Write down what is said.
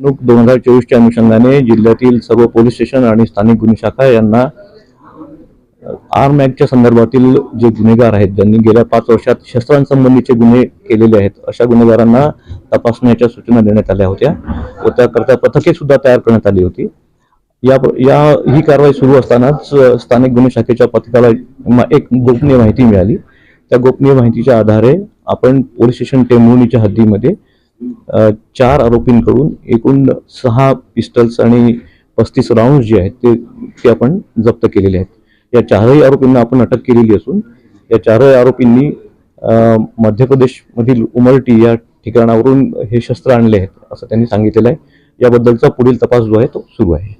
निवडणूक दोन हजार चोवीसच्या अनुषंगाने जिल्ह्यातील सर्व पोलीस स्टेशन आणि स्थानिक गुन्हे शाखा यांना आर मॅगच्या संदर्भातील जे गुन्हेगार आहेत ज्यांनी गेल्या पाच वर्षात शस्त्रांसंबंधीचे गुन्हे केलेले आहेत अशा गुन्हेगारांना तपासण्याच्या सूचना देण्यात आल्या होत्या व त्याकरता पथके सुद्धा तयार करण्यात आली होती. या या ही कारवाई सुरू असतानाच स्थानिक गुन्हे शाखेच्या पथकाला एक गोपनीय माहिती मिळाली. त्या गोपनीय माहितीच्या आधारे आपण पोलीस स्टेशन टेंभुर्णीच्या हद्दीमध्ये चार आरोपींकडून एकूण सहा पिस्टल्स आणि पस्तीस राऊंड जे आहेत ते ते आपण जप्त केलेले आहेत. या चारही आरोपींना आपण अटक केलेली असून या चारही आरोपींनी मध्य प्रदेशमधील उमरटी या ठिकाणावरून हे शस्त्र आणले आहेत असं त्यांनी सांगितलेलं आहे. याबद्दलचा पुढील तपास जो आहे तो सुरू आहे.